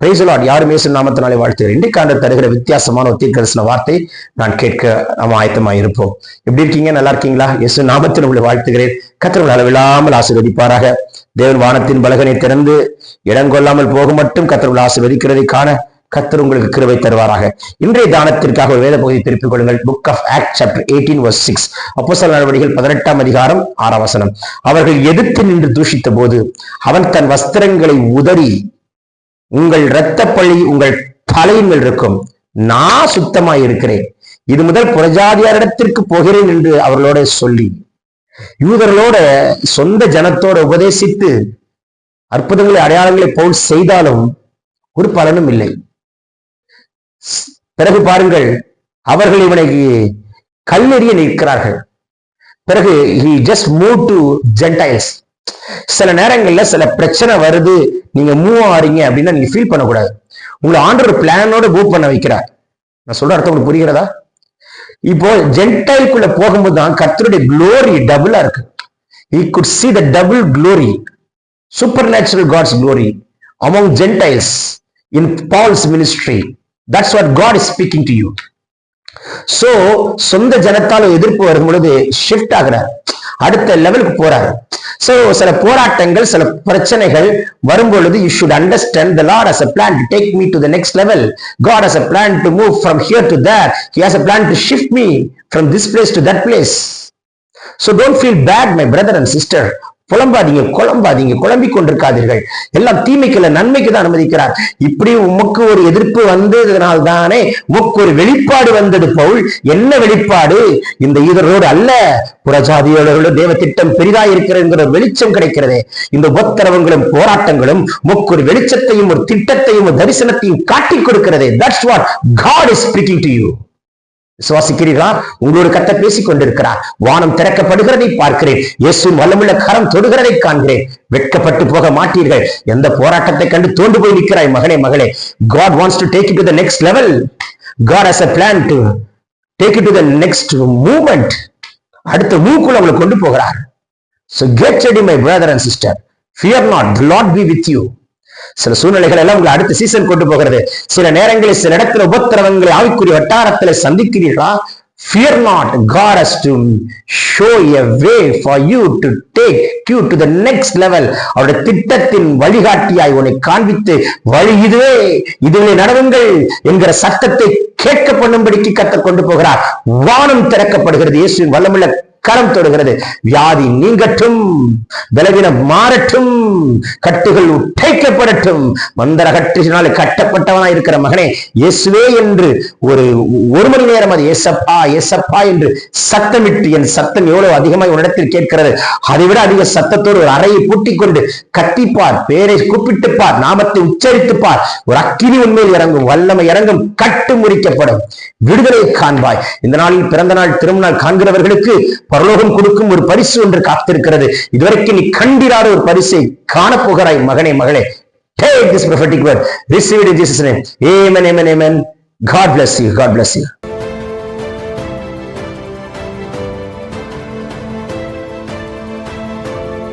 பிரைசலாட் யாரும் இயேசு நாமத்தினாலே வாழ்த்துகிறேன் இன்றைக்கு ஆண்டு தருகிற வித்தியாசமான ஒரு தீர்க்கரசன வார்த்தை நான் கேட்க நாம் ஆயத்தமாக இருப்போம். எப்படி இருக்கீங்க? நல்லா இருக்கீங்களா? இயேசு நாமத்தில் உங்களை வாழ்த்துகிறேன். கத்திரங்கள் அளவில்லாமல் ஆசீர்வதிப்பாராக. தேவன் வானத்தின் பலகனை திறந்து இடங்கொள்ளாமல் போக மட்டும் கத்திரங்கள் ஆசீர்வதிக்கிறதை காண கத்தர் உங்களுக்கு கிருவை தருவாராக. இன்றைய தானத்திற்காக ஒரு வேத பகுதி திருப்பிக் கொள்ளுங்கள். Book of act chapter eighteen verse six அப்போஸ்தல நடவடிக்கைகள் பதினெட்டாம் அதிகாரம் ஆறாம் வசனம். அவர்கள் எதிர்த்து நின்று தூஷித்த போது அவன் தன் வஸ்திரங்களை உதறி உங்கள் இரத்த பள்ளி உங்கள் தலையின் மேல் இருக்கும். நான் சுத்தமாய் இருக்கிறேன். இது முதல் புரஜாதியாரிடத்திற்கு போகிறேன் என்று அவர்களோட சொல்லி யூதர்களோட சொந்த ஜனத்தோட உபதேசித்து அற்புதங்களை அடையாளங்களை போல் செய்தாலும் ஒரு பலனும் இல்லை. பிறகு பாருங்கள் அவர்கள் இவனை கல்லெறிய நிற்கிறார்கள். பிறகு he just move to Gentiles சில நேரங்கள்ல சில பிரச்சனை வருது. நீங்க மூவ் ஆறீங்க அப்படின்னா நீங்க ஃபீல் பண்ணக்கூடாது. உங்களை ஆண்டர் பிளானோட மூவ் பண்ண வைக்கிறார். நான் சொல்ற அர்த்தம் உங்களுக்கு புரிகிறதா? இப்போ ஜென்டைல்குள்ள போகும்போது தான் கர்த்தருடைய க்ளோரி டபுளா இருக்கு. He could see the double glory super natural God's glory among Gentiles in Paul's ministry that's what God is speaking to you so சொந்த ஜனத்தால எதிர்ப்பு வரும் பொழுது ஷிஃப்ட் ஆகிறார். அடுத்த லெவலுக்கு போறாரு. சோ சில போராட்டங்கள் சில பிரச்சனைகள் வரும் பொழுது you should understand the Lord has a plan to take me to the next level god has a plan to move from here to there he has a plan to shift me from this place to that place so don't feel bad my brother and sister புலம்பாதீங்க குழம்பாதீங்க குழம்பிக் கொண்டிருக்காதீர்கள். எல்லாம் தீமைக்குள்ள நன்மைக்கு தான் அனுமதிக்கிறார். இப்படி உமக்கு ஒரு எதிர்ப்பு வந்ததுனால் தானே உமக்கு ஒரு வெளிப்பாடு வந்தது போல் என்ன வெளிப்பாடு? இந்த இதரோடு அல்ல. புறஜாதியோட தேவ திட்டம் பெரிதா இருக்கிறதுங்கிற வெளிச்சம் கிடைக்கிறதே. இந்த உபத்திரவங்களும் போராட்டங்களும் உமக்கு ஒரு வெளிச்சத்தையும் ஒரு திட்டத்தையும் ஒரு தரிசனத்தையும் காட்டிக் கொடுக்கிறதே. That's what God is speaking to you விசுவாசிக்கிறீர்களா? உங்களோட கத்த பேசிக் கொண்டிருக்கிறார் வானம் திறக்கப்படுகிறதை பார்க்கிறேன். இயேசு வல்லமுள்ள கரம் தொடுகிறதை காண்கிறேன். வெட்கப்பட்டு போக மாட்டீர்கள். எந்த போராட்டத்தை கண்டு தோண்டு போய் நிற்கிறாய் மகளே மகளே. God wants to take it to the next level God has a plan to take it to the next moment அடுத்த மூக்குள்ள உங்களை கொண்டு போகிறார். So get ready, my brother and sister fear not Lord be with you. சில சூழ்நிலைகள் எல்லாம் உங்களை அடுத்த சீசன் கொண்டு போகிறது. சில நேரங்களில் சில இடத்துல உபத்திரவங்களை ஆவிக்குரிய வட்டாரத்துல சந்திக்கிறீர்களா? Fear not god has to show a way for you to take you to the next level. அவருடைய திட்டத்தின் வழிகாட்டியாய் உன்னை காண்பித்து வழி இதுவே இதுவே நடவுங்கள் என்கிற சத்தத்தை கேட்க பண்ணும்படிக்கு கத்த கொண்டு போகிறார். வானம் திறக்கப்படுகிறது. இயேசுவின் வல்லமுள்ள கரம் தொடுகிறது. வியாதி நீங்கட்டும் பலவீனம் மாறட்டும் கட்டுகள் உடைக்கப்படட்டும். மந்திர கட்டினால் கட்டப்பட்டவனா இருக்கிற மகனே இயேசுவே என்று ஒரு ஒரு மணி நேரம் அது எசப்பா எசப்பா என்று சத்தமிட்டு என் சத்தம் எவ்வளவு அதிகமாக உன்னிடத்தில் கேட்கிறது. அதைவிட அதிக சத்தத்தோடு ஒரு அறையை பூட்டிக் கொண்டு கத்திப்பார் பேரை கூப்பிட்டுப்பார் நாமத்தை உச்சரித்துப்பார். ஒரு அக்கினி உண்மையில் இறங்கும் வல்லமை இறங்கும் கட்டு முறிக்கப்படும். விடுதலை காண்பாய். இந்த நாளில் பிறந்த நாள் திருமணம் காண்கிறவர்களுக்கு பரலோகம் கொடுக்கும் ஒரு பரிசு ஒன்று காத்திருக்கிறது இதுவரைக்கும் நீ கண்டிராத ஒரு பரிசை காணப்போகிறாய் மகனே மகளே Take this prophetic word. Receive it in Jesus' name. Amen, amen, amen. God bless you. God bless you.